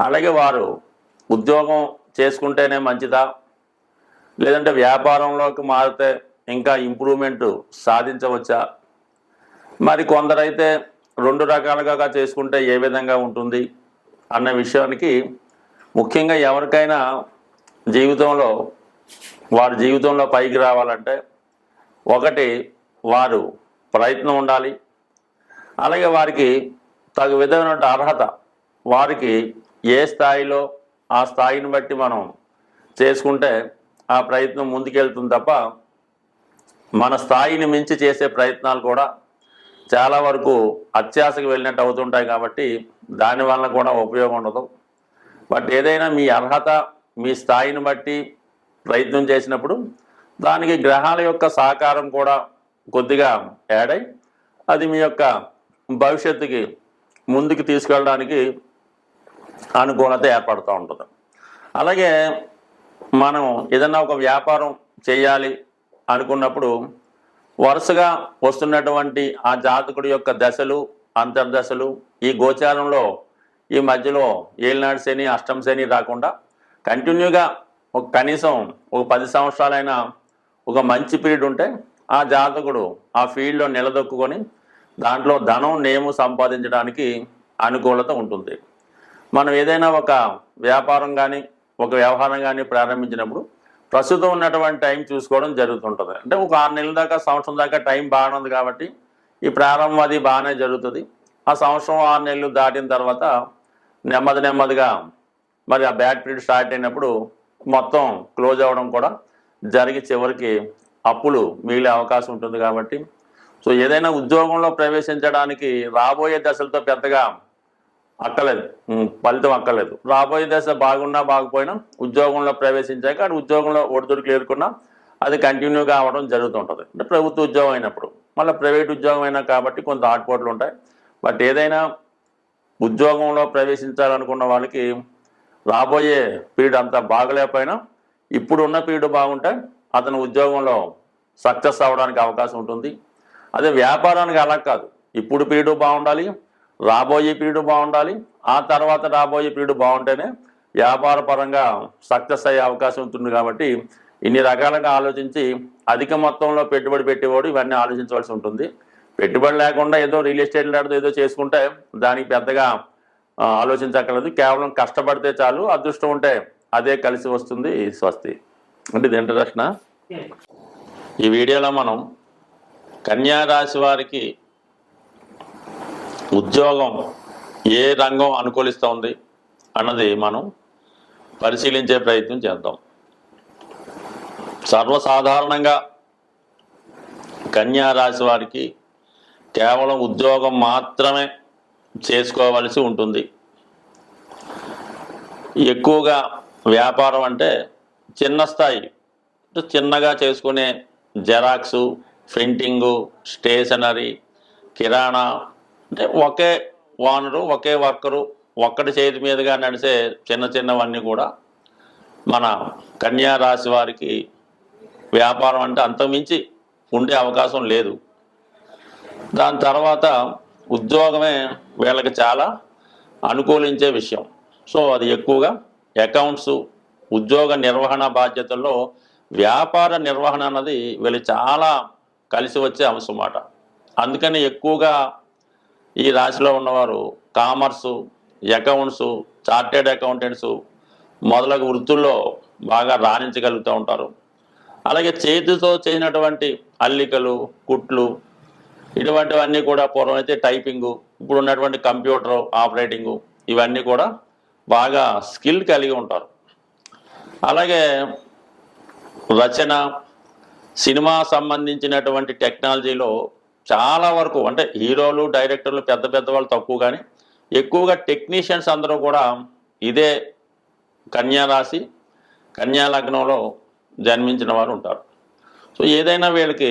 అలాగే వారు ఉద్యోగం చేసుకుంటేనే మంచిదా? లేదంటే వ్యాపారంలోకి మారితే ఇంకా ఇంప్రూవ్మెంట్ సాధించవచ్చా? మరి కొందరైతే రెండు రకాలుగా చేసుకుంటే ఏ విధంగా ఉంటుంది అన్న విషయానికి ముఖ్యంగా ఎవరికైనా జీవితంలో వారి జీవితంలో పైకి రావాలంటే ఒకటి వారు ప్రయత్నం ఉండాలి. అలాగే వారికి తగు విధమైన అర్హత వారికి ఏ స్థాయిలో ఆ స్థాయిని బట్టి మనం చేసుకుంటే ఆ ప్రయత్నం ముందుకెళ్తుంది తప్ప మన స్థాయిని మించి చేసే ప్రయత్నాలు కూడా చాలా వరకు అత్యాశకు వెళ్ళినట్టు అవుతుంటాయి కాబట్టి దానివల్ల కూడా ఉపయోగం ఉండదు. బట్ ఏదైనా మీ అర్హత మీ స్థాయిని బట్టి ప్రయత్నం చేసినప్పుడు దానికి గ్రహాల యొక్క సహకారం కూడా కొద్దిగా యాడ్ అయి అది మీ యొక్క భవిష్యత్తుకి ముందుకు తీసుకెళ్ళడానికి అనుకూలత ఏర్పడుతూ ఉంటుంది. అలాగే మనం ఏదన్నా ఒక వ్యాపారం చేయాలి అనుకున్నప్పుడు వరుసగా వస్తున్నటువంటి ఆ జాతకుడి యొక్క దశలు అంతర్దశలు ఈ గోచారంలో ఈ మధ్యలో ఏలినాడు శని అష్టం శని రాకుండా కంటిన్యూగా ఒక కనీసం ఒక పది సంవత్సరాలైనా ఒక మంచి పీరియడ్ ఉంటే ఆ జాతకుడు ఆ ఫీల్డ్లో నిలదొక్కుని దాంట్లో ధనం నేము సంపాదించడానికి అనుకూలత ఉంటుంది. మనం ఏదైనా ఒక వ్యాపారం కానీ ఒక వ్యవహారం కానీ ప్రారంభించినప్పుడు ప్రస్తుతం ఉన్నటువంటి టైం చూసుకోవడం జరుగుతుంటుంది. అంటే ఒక ఆరు నెలల దాకా సంవత్సరం దాకా టైం బాగానే ఉంది కాబట్టి ఈ ప్రారంభం అది బాగానే జరుగుతుంది. ఆ సంవత్సరం ఆరు నెలలు దాటిన తర్వాత నెమ్మది నెమ్మదిగా మరి ఆ బ్యాడ్ పీరియడ్ స్టార్ట్ అయినప్పుడు మొత్తం క్లోజ్ అవ్వడం కూడా జరిగి చివరికి అప్పులు మిగిలే అవకాశం ఉంటుంది కాబట్టి. సో ఏదైనా ఉద్యోగంలో ప్రవేశించడానికి రాబోయే దశలతో పెద్దగా అక్కలేదు ఫలితం అక్కలేదు రాబోయే దశ బాగున్నా బాగుపోయినా ఉద్యోగంలో ప్రవేశించాక అటు ఉద్యోగంలో ఒడిదుడుకులు ఎదుర్కొన్నా అది కంటిన్యూగా అవ్వడం జరుగుతుంటుంది. అంటే ప్రభుత్వ ఉద్యోగం అయినప్పుడు. మళ్ళీ ప్రైవేట్ ఉద్యోగం అయినా కాబట్టి కొంత ఆటుపోట్లు ఉంటాయి. బట్ ఏదైనా ఉద్యోగంలో ప్రవేశించాలనుకున్న వాళ్ళకి రాబోయే పీరియడ్ అంతా బాగలేకపోయినా ఇప్పుడు ఉన్న పీరియడ్ బాగుంటే అతను ఉద్యోగంలో సక్సెస్ అవ్వడానికి అవకాశం ఉంటుంది. అదే వ్యాపారానికి అలా కాదు. ఇప్పుడు పీరియడ్ బాగుండాలి రాబోయే పీరియడ్ బాగుండాలి. ఆ తర్వాత రాబోయే పీరియడ్ బాగుంటేనే వ్యాపార పరంగా సక్సెస్ అయ్యే అవకాశం ఉంటుంది కాబట్టి ఇన్ని రకాలుగా ఆలోచించి అధిక మొత్తంలో పెట్టుబడి పెట్టేవాడు ఇవన్నీ ఆలోచించవలసి ఉంటుంది. పెట్టుబడి లేకుండా ఏదో రియల్ ఎస్టేట్ లాంటిది ఏదో చేసుకుంటే దానికి పెద్దగా ఆలోచించక్కర్లేదు. కేవలం కష్టపడితే చాలు అదృష్టం ఉంటే అదే కలిసి వస్తుంది. స్వస్తి. అంటే ఇది ఇంట్రడక్షన్ ఈ వీడియోలో మనం కన్యా రాశి వారికి ఉద్యోగం ఏ రంగం అనుకూలిస్తోంది అన్నది మనం పరిశీలించే ప్రయత్నం చేద్దాం. సర్వసాధారణంగా కన్యా రాశి వారికి కేవలం ఉద్యోగం మాత్రమే చేసుకోవలసి ఉంటుంది. ఎక్కువగా వ్యాపారం అంటే చిన్న స్థాయి చిన్నగా చేసుకునే జెరాక్సు ప్రింటింగు స్టేషనరీ కిరాణా అంటే ఒకే ఓనరు ఒకే వర్కరు ఒక్కటి చేతి మీదుగా నడిచే చిన్న చిన్నవన్నీ కూడా మన కన్యా రాశి వారికి వ్యాపారం అంటే అంతకుమించి ఉండే అవకాశం లేదు. దాని తర్వాత ఉద్యోగమే వీళ్ళకి చాలా అనుకూలించే విషయం. సో అది ఎక్కువగా అకౌంట్స్ ఉద్యోగ నిర్వహణ బాధ్యతల్లో వ్యాపార నిర్వహణ అన్నది వీళ్ళు చాలా కలిసి వచ్చే అంశం అన్నమాట. అందుకని ఎక్కువగా ఈ రాశిలో ఉన్నవారు కామర్సు అకౌంట్సు చార్టెడ్ అకౌంటెంట్స్ మొదలగు వృత్తుల్లో బాగా రాణించగలుగుతూ ఉంటారు. అలాగే చేతితో చేసినటువంటి అల్లికలు కుట్లు ఇటువంటివన్నీ కూడా పూర్వం అయితే టైపింగు ఇప్పుడు ఉన్నటువంటి కంప్యూటర్ ఆపరేటింగు ఇవన్నీ కూడా బాగా స్కిల్ కలిగి ఉంటారు. అలాగే రచన సినిమా సంబంధించినటువంటి టెక్నాలజీలో చాలా వరకు అంటే హీరోలు డైరెక్టర్లు పెద్ద పెద్ద వాళ్ళు తక్కువ కానీ ఎక్కువగా టెక్నీషియన్స్ అందరూ కూడా ఇదే కన్యా రాశి కన్యా లగ్నంలో జన్మించిన వారు ఉంటారు. సో ఏదైనా వీళ్ళకి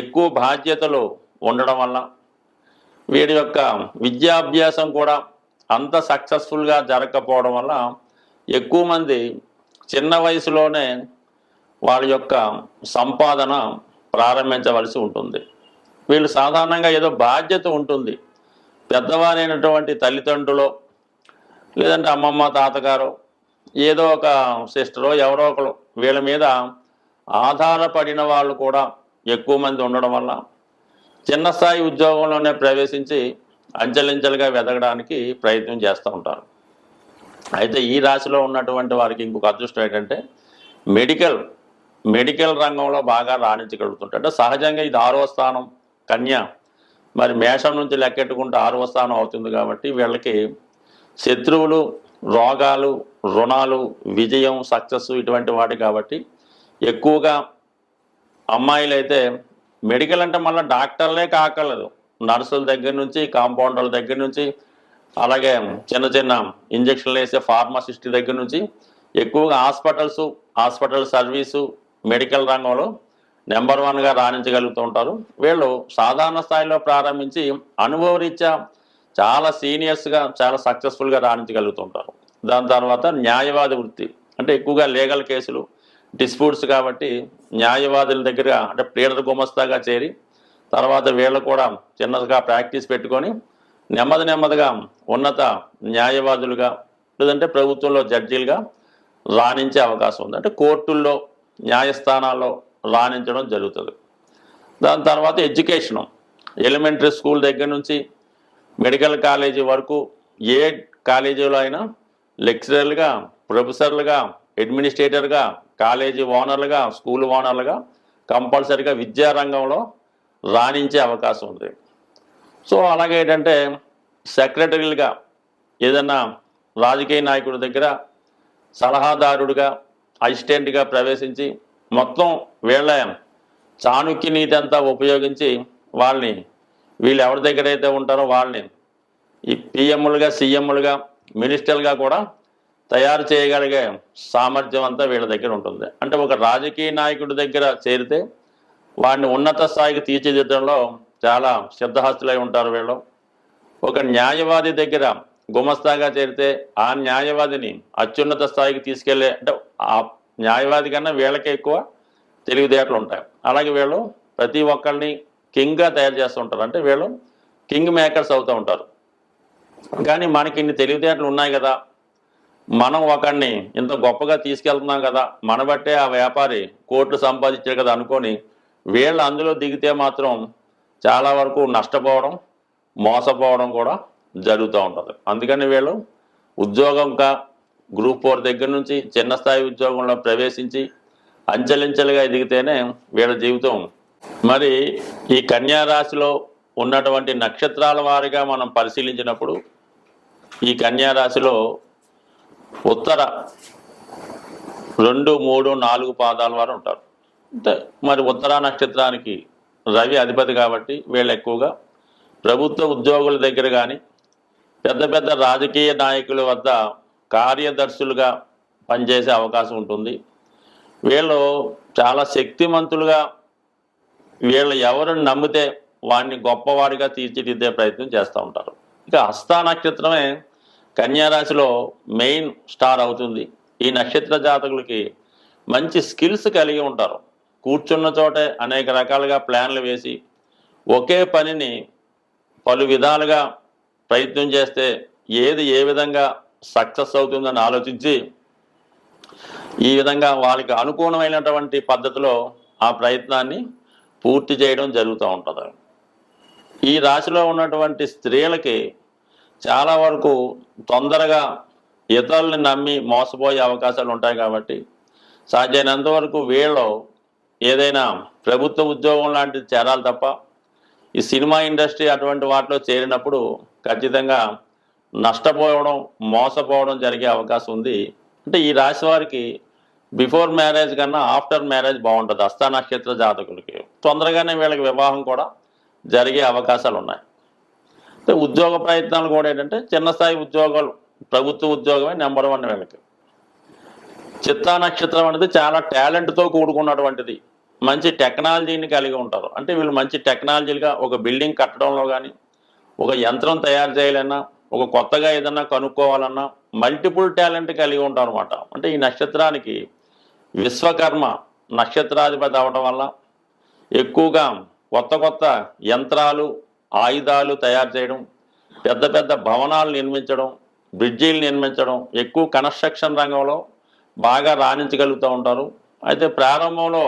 ఎక్కువ బాధ్యతలు ఉండడం వల్ల వీడి యొక్క విద్యాభ్యాసం కూడా అంత సక్సెస్ఫుల్గా జరగకపోవడం వల్ల ఎక్కువ మంది చిన్న వయసులోనే వాళ్ళ యొక్క సంపాదన ప్రారంభించవలసి ఉంటుంది. వీళ్ళు సాధారణంగా ఏదో బాధ్యత ఉంటుంది. పెద్దవారైనటువంటి తల్లిదండ్రులు లేదంటే అమ్మమ్మ తాతగారు ఏదో ఒక సిస్టరో ఎవరో ఒకరు వీళ్ళ మీద ఆధారపడిన వాళ్ళు కూడా ఎక్కువ మంది ఉండడం వల్ల చిన్న స్థాయి ఉద్యోగంలోనే ప్రవేశించి అంచెలంచెలుగా వెదగడానికి ప్రయత్నం చేస్తూ ఉంటారు. అయితే ఈ రాశిలో ఉన్నటువంటి వారికి ఇంకొక అదృష్టం ఏంటంటే మెడికల్ మెడికల్ రంగంలో బాగా రాణించగలుగుతుంటారు. అంటే సహజంగా ఇది ఆరో స్థానం కన్య. మరి మేషం నుంచి లెక్కెట్టుకుంటే ఆరవ స్థానం అవుతుంది కాబట్టి వీళ్ళకి శత్రువులు రోగాలు రుణాలు విజయం సక్సెస్ ఇటువంటి వాటి కాబట్టి ఎక్కువగా అమ్మాయిలైతే మెడికల్ అంటే మళ్ళీ డాక్టర్లే కాకలేదు నర్సుల దగ్గర నుంచి కాంపౌండర్ల దగ్గర నుంచి అలాగే చిన్న చిన్న ఇంజక్షన్లు వేసే ఫార్మాసిస్ట్ దగ్గర నుంచి ఎక్కువగా హాస్పిటల్స్ హాస్పిటల్ సర్వీసు మెడికల్ రంగంలో నెంబర్ వన్గా రాణించగలుగుతూ ఉంటారు. వీళ్ళు సాధారణ స్థాయిలో ప్రారంభించి అనుభవరీత్యా చాలా సీనియర్స్గా చాలా సక్సెస్ఫుల్గా రాణించగలుగుతూ ఉంటారు. దాని తర్వాత న్యాయవాది వృత్తి. అంటే ఎక్కువగా లీగల్ కేసులు డిస్ప్యూట్స్ కాబట్టి న్యాయవాదుల దగ్గర అంటే ప్లేడర్ గుమస్తాగా చేరి తర్వాత వీళ్ళు కూడా చిన్నగా ప్రాక్టీస్ పెట్టుకొని నెమ్మది నెమ్మదిగా ఉన్నత న్యాయవాదులుగా లేదంటే ప్రభుత్వంలో జడ్జీలుగా రాణించే అవకాశం ఉంది. అంటే కోర్టుల్లో న్యాయస్థానాల్లో రాణించడం జరుగుతుంది. దాని తర్వాత ఎడ్యుకేషను. ఎలిమెంటరీ స్కూల్ దగ్గర నుంచి మెడికల్ కాలేజీ వరకు ఏ కాలేజీలో అయినా లెక్చరర్లుగా ప్రొఫెసర్లుగా అడ్మినిస్ట్రేటర్గా కాలేజీ ఓనర్లుగా స్కూల్ ఓనర్లుగా కంపల్సరిగా విద్యారంగంలో రాణించే అవకాశం ఉంది. సో అలాగే ఏంటంటే సెక్రటరీలుగా ఏదన్నా రాజకీయ నాయకుడి దగ్గర సలహాదారుడిగా అసిస్టెంట్గా ప్రవేశించి మొత్తం వీళ్ళ చాణుక్య నీతి అంతా ఉపయోగించి వాళ్ళని వీళ్ళు ఎవరి దగ్గర అయితే ఉంటారో వాళ్ళని ఈ పిఎంలుగా సీఎంలుగా మినిస్టర్లుగా కూడా తయారు చేయగలిగే సామర్థ్యం అంతా వీళ్ళ దగ్గర ఉంటుంది. అంటే ఒక రాజకీయ నాయకుడి దగ్గర చేరితే వాడిని ఉన్నత స్థాయికి తీర్చిదిద్దడంలో చాలా సిద్ధహస్తులై ఉంటారు వీళ్ళు. ఒక న్యాయవాది దగ్గర గుమస్తాగా చేరితే ఆ న్యాయవాదిని అత్యున్నత స్థాయికి తీసుకెళ్ళే అంటే ఆ న్యాయవాది కన్నా వీళ్ళకే ఎక్కువ తెలివితేటలు ఉంటాయి. అలాగే వీళ్ళు ప్రతి ఒక్కరిని కింగ్గా తయారు చేస్తూ ఉంటారు. అంటే వీళ్ళు కింగ్ మేకర్స్ అవుతూ ఉంటారు. కానీ మనకి ఇన్ని తెలివితేటలు ఉన్నాయి కదా. మనం ఒకరిని ఇంత గొప్పగా తీసుకెళ్తున్నాం కదా. మన బట్టే ఆ వ్యాపారి కోట్లు సంపాదించారు కదా అనుకొని వీళ్ళు అందులో దిగితే మాత్రం చాలా వరకు నష్టపోవడం మోసపోవడం కూడా జరుగుతూ ఉంటుంది. అందుకని వీళ్ళు ఉద్యోగంగా గ్రూప్ ఫోర్ దగ్గర నుంచి చిన్న స్థాయి ఉద్యోగంలో ప్రవేశించి అంచెలంచెలుగా ఎదిగితేనే వీళ్ళ జీవితం మరి ఈ కన్యా రాశిలో ఉన్నటువంటి నక్షత్రాల వారిగా మనం పరిశీలించినప్పుడు ఈ కన్యా రాశిలో ఉత్తర రెండు మూడు నాలుగు పాదాల వారు ఉంటారు. అంటే మరి ఉత్తర నక్షత్రానికి రవి అధిపతి కాబట్టి వీళ్ళు ఎక్కువగా ప్రభుత్వ ఉద్యోగుల దగ్గర కానీ పెద్ద పెద్ద రాజకీయ నాయకుల వద్ద కార్యదర్శులుగా పనిచేసే అవకాశం ఉంటుంది. వీళ్ళు చాలా శక్తిమంతులుగా వీళ్ళు ఎవరిని నమ్మితే వాడిని గొప్పవాడిగా తీర్చిదిద్దే ప్రయత్నం చేస్తూ ఉంటారు. ఇక హస్త నక్షత్రమే కన్యారాశిలో మెయిన్ స్టార్ అవుతుంది. ఈ నక్షత్ర జాతకులకి మంచి స్కిల్స్ కలిగి ఉంటారు. కూర్చున్న చోటే అనేక రకాలుగా ప్లాన్లు వేసి ఒకే పనిని పలు విధాలుగా ప్రయత్నం చేస్తే ఏది ఏ విధంగా సక్సెస్ అవుతుందని ఆలోచించి ఈ విధంగా వాళ్ళకి అనుకూలమైనటువంటి పద్ధతిలో ఆ ప్రయత్నాన్ని పూర్తి చేయడం జరుగుతూ ఉంటుంది. ఈ రాశిలో ఉన్నటువంటి స్త్రీలకి చాలా వరకు తొందరగా ఇతరుల్ని నమ్మి మోసపోయే అవకాశాలు ఉంటాయి కాబట్టి సాధ్యమైనంత వరకు వీళ్ళు ఏదైనా ప్రభుత్వ ఉద్యోగం లాంటిది చేరాలి తప్ప ఈ సినిమా ఇండస్ట్రీ అటువంటి వాటిలో చేరినప్పుడు ఖచ్చితంగా నష్టపోవడం మోసపోవడం జరిగే అవకాశం ఉంది. అంటే ఈ రాశి వారికి బిఫోర్ మ్యారేజ్ కన్నా ఆఫ్టర్ మ్యారేజ్ బాగుంటుంది హస్త నక్షత్ర జాతకులకి. తొందరగానే వీళ్ళకి వివాహం కూడా జరిగే అవకాశాలు ఉన్నాయి. అయితే ఉద్యోగ ప్రయత్నాలు కూడా ఏంటంటే చిన్న స్థాయి ఉద్యోగాలు ప్రభుత్వ ఉద్యోగమే నెంబర్ వన్ వీళ్ళకి. చిత్తా నక్షత్రం అనేది చాలా టాలెంట్తో కూడుకున్నటువంటిది. మంచి టెక్నాలజీని కలిగి ఉంటారు. అంటే వీళ్ళు మంచి టెక్నాలజీలుగా ఒక బిల్డింగ్ కట్టడంలో కానీ ఒక యంత్రం తయారు చేయాలన్నా ఒక కొత్తగా ఏదన్నా కనుక్కోవాలన్నా మల్టిపుల్ టాలెంట్ కలిగి ఉంటారు అనమాట అంటే ఈ నక్షత్రానికి విశ్వకర్మ నక్షత్రాధిపతి అవడం వల్ల ఎక్కువగా కొత్త కొత్త యంత్రాలు ఆయుధాలు తయారు చేయడం పెద్ద పెద్ద భవనాలు నిర్మించడం బ్రిడ్జీలు నిర్మించడం ఎక్కువ కన్స్ట్రక్షన్ రంగంలో బాగా రాణించగలుగుతూ ఉంటారు. అయితే ప్రారంభంలో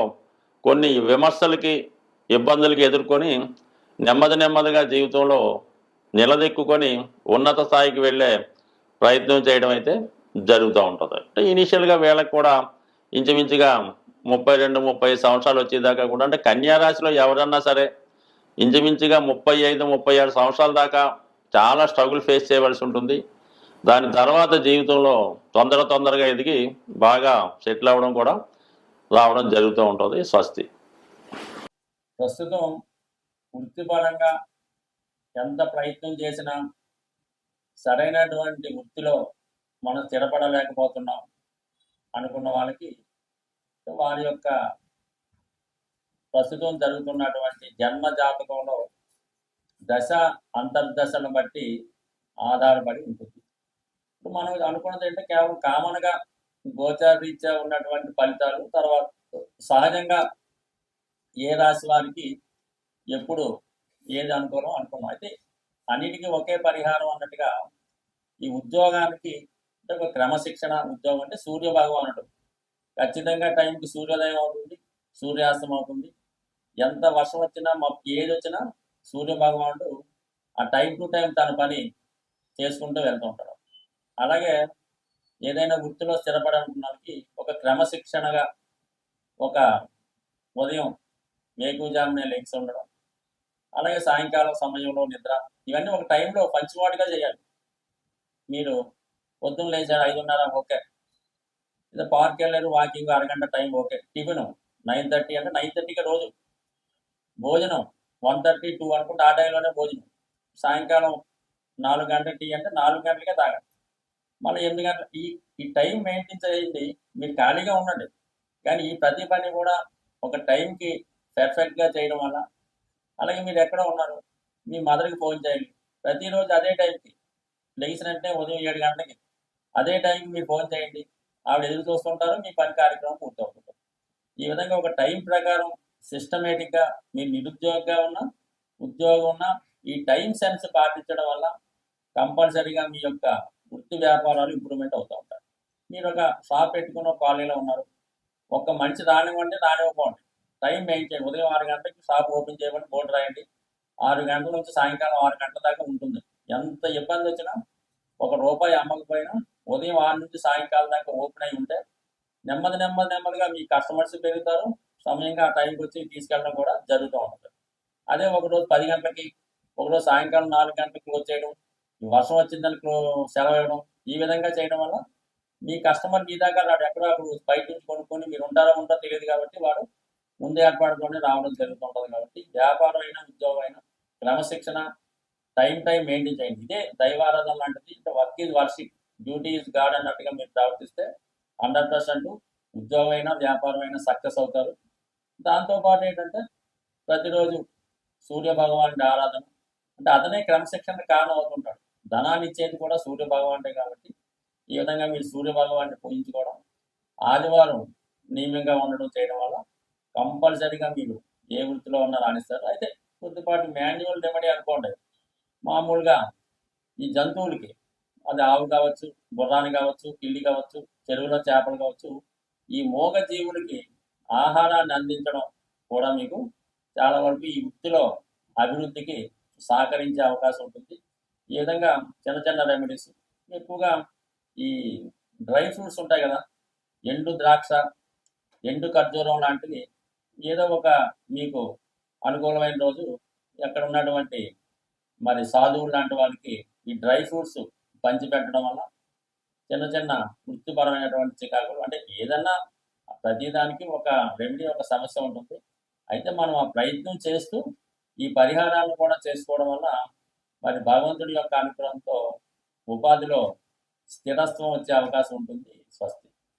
కొన్ని విమర్శలకి ఇబ్బందులకి ఎదుర్కొని నెమ్మది నెమ్మదిగా జీవితంలో నిలదెక్కుకొని ఉన్నత స్థాయికి వెళ్ళే ప్రయత్నం చేయడం అయితే జరుగుతూ ఉంటుంది. అంటే ఇనీషియల్గా వీళ్ళకి కూడా ఇంచుమించుగా ముప్పై రెండు ముప్పై సంవత్సరాలు వచ్చేదాకా కూడా అంటే కన్యారాశిలో ఎవరన్నా సరే ఇంచుమించుగా ముప్పై ఐదు ముప్పై ఆరు సంవత్సరాల దాకా చాలా స్ట్రగుల్ ఫేస్ చేయవలసి ఉంటుంది. దాని తర్వాత జీవితంలో తొందర తొందరగా ఎదిగి బాగా సెటిల్ అవ్వడం కూడా రావడం జరుగుతూ ఉంటుంది. స్వస్తి. ప్రస్తుతం వృత్తిపరంగా ఎంత ప్రయత్నం చేసినా సరైనటువంటి వృత్తిలో మనం స్థిరపడలేకపోతున్నాం అనుకున్న వాళ్ళకి వారి యొక్క ప్రస్తుతం జరుగుతున్నటువంటి జన్మ జాతకంలో దశ అంతర్దశను బట్టి ఆధారపడి ఉంటుంది. ఇప్పుడు మనం అనుకున్నది ఏంటంటే కేవలం కామన్గా గోచారీత్యా ఉన్నటువంటి ఫలితాలు తర్వాత సహజంగా ఏ రాశి వారికి ఎప్పుడు ఏది అనుకోవడం అనుకున్నాం. అయితే అన్నిటికీ ఒకే పరిహారం అన్నట్టుగా ఈ ఉద్యోగానికి అంటే ఒక క్రమశిక్షణ ఉద్యోగం అంటే సూర్య భగవానుడు ఖచ్చితంగా టైంకి సూర్యోదయం అవుతుంది సూర్యాస్తం అవుతుంది. ఎంత వర్షం వచ్చినా మా ఏది వచ్చినా సూర్య భగవానుడు ఆ టైం టు టైం తన పని చేసుకుంటూ వెళ్తూ ఉంటాడు. అలాగే ఏదైనా వృత్తిలో స్థిరపడాలనుకున్నానికి ఒక క్రమశిక్షణగా ఒక ఉదయం వేకుజామునే లెగ్స్ ఉండడం అలాగే సాయంకాలం సమయంలో నిద్ర ఇవన్నీ ఒక టైంలో పంచివాడిగా చేయాలి. మీరు పొద్దున్న లేచారు ఐదున్నర ఓకే. లేదా పార్క్ వెళ్ళారు వాకింగ్ అరగంట time okay. Tiffin nine thirty అంటే నైన్ థర్టీకి రోజు. భోజనం వన్ థర్టీ టూ అనుకుంటే ఆ టైంలోనే భోజనం. సాయంకాలం నాలుగు గంటల టీ అంటే నాలుగు గంటలకే తాగండి మళ్ళీ ఎనిమిది గంటల ఈ ఈ టైం మెయింటైన్ చేయండి మీరు ఖాళీగా ఉండండి. కానీ ఈ ప్రతి పని కూడా ఒక టైంకి పెర్ఫెక్ట్గా చేయడం వల్ల అలాగే మీరు ఎక్కడ ఉన్నారు? మీ మదర్కి ఫోన్ చేయండి. ప్రతిరోజు అదే టైంకి లేచినట్టే ఉదయం ఏడు గంటలకి అదే టైంకి మీరు ఫోన్ చేయండి. ఆవిడ ఎదురు చూస్తుంటారు మీ పని కార్యక్రమం పూర్తవుతుంది. ఈ విధంగా ఒక టైం ప్రకారం సిస్టమేటిక్గా మీరు నిరుద్యోగంగా ఉన్నా ఉద్యోగం ఉన్నా ఈ టైం సెన్స్ పాటించడం వల్ల కంపల్సరీగా మీ యొక్క వృత్తి వ్యాపారాలు ఇంప్రూవ్మెంట్ అవుతూ ఉంటాయి. మీరు ఒక షాప్ పెట్టుకున్న కాలనీలో ఉన్నారు. ఒక మనిషి రానివ్వండి రానివ్వకండి టైం మెయింటైన్ ఉదయం ఆరు గంటలకి షాప్ ఓపెన్ చేయమని బోర్డు రాయండి. ఆరు గంటల నుంచి సాయంకాలం ఆరు గంటల దాకా ఉంటుంది. ఎంత ఇబ్బంది వచ్చినా ఒక రూపాయి అమ్మకపోయినా ఉదయం ఆరు నుంచి సాయంకాలం దాకా ఓపెన్ అయి ఉంటే నెమ్మది నెమ్మది నెమ్మదిగా మీ కస్టమర్స్ పెరుగుతారు. సమయంగా ఆ టైంకి వచ్చి తీసుకెళ్ళడం కూడా జరుగుతూ ఉంటుంది. అదే ఒకరోజు పది గంటలకి ఒకరోజు సాయంకాలం నాలుగు గంటలకు క్లోజ్ చేయడం వర్షం వచ్చిందని క్లో సెలవు ఇవ్వడం ఈ విధంగా చేయడం వల్ల మీ కస్టమర్ మీ దగ్గర వాడు ఎక్కడో అక్కడ బయట నుంచి కొనుక్కొని మీరు ఉంటారో ఉంటారో తెలియదు కాబట్టి వాడు ముందు ఏర్పాటుతోనే రావడం జరుగుతుంటుంది కాబట్టి వ్యాపారం అయినా ఉద్యోగం అయినా క్రమశిక్షణ టైం టైం మెయింటైన్ చేయండి. ఇదే దైవారాధన లాంటిది. Work is worship. Duty is God అన్నట్టుగా మీరు ప్రవర్తిస్తే హండ్రెడ్ పర్సెంట్ ఉద్యోగం అయినా వ్యాపారం అయినా సక్సెస్ అవుతారు. దాంతోపాటు ఏంటంటే ప్రతిరోజు సూర్య భగవానుడి ఆరాధన. అంటే అతనే క్రమశిక్షణ కారణం అవుతుంటాడు ధనాన్ని ఇచ్చేది కూడా సూర్య భగవానుడే కాబట్టి ఈ విధంగా మీరు సూర్య భగవాన్ని పూజించుకోవడం ఆదివారం నియమంగా ఉండడం చేయడం వల్ల కంపల్సరీగా మీరు ఏ వృత్తిలో ఉన్నా రాణిస్తారు. అయితే కొద్దిపాటి మాన్యువల్ రెమెడీ అనుకోండి. మామూలుగా ఈ జంతువులకి అది ఆవు కావచ్చు గుర్రాన్ని కావచ్చు పిల్లి కావచ్చు చెరువులో చేపలు కావచ్చు ఈ మోగ జీవులకి ఆహారాన్ని అందించడం కూడా మీకు చాలా వరకు ఈ వృత్తిలో అభివృద్ధికి సహకరించే అవకాశం ఉంటుంది. ఈ విధంగా చిన్న చిన్న రెమెడీస్. ఎక్కువగా ఈ డ్రై ఫ్రూట్స్ ఉంటాయి కదా ఎండు ద్రాక్ష ఎండు ఖర్జూరం లాంటివి ఏదో ఒక మీకు అనుకూలమైన రోజు అక్కడ ఉన్నటువంటి మరి సాధువులు లాంటి వాళ్ళకి ఈ డ్రై ఫ్రూట్స్ పంచిపెట్టడం వల్ల చిన్న చిన్న వృత్తిపరమైనటువంటి చికాకులు అంటే ఏదన్నా ప్రతిదానికి ఒక రెమెడీ ఒక సమస్య ఉంటుంది. అయితే మనం ఆ ప్రయత్నం చేస్తూ ఈ పరిహారాలను కూడా చేసుకోవడం వల్ల మరి భగవంతుడి యొక్క అనుగ్రహంతో ఉపాధిలో స్థిరత్వం వచ్చే అవకాశం ఉంటుంది స్వస్తి.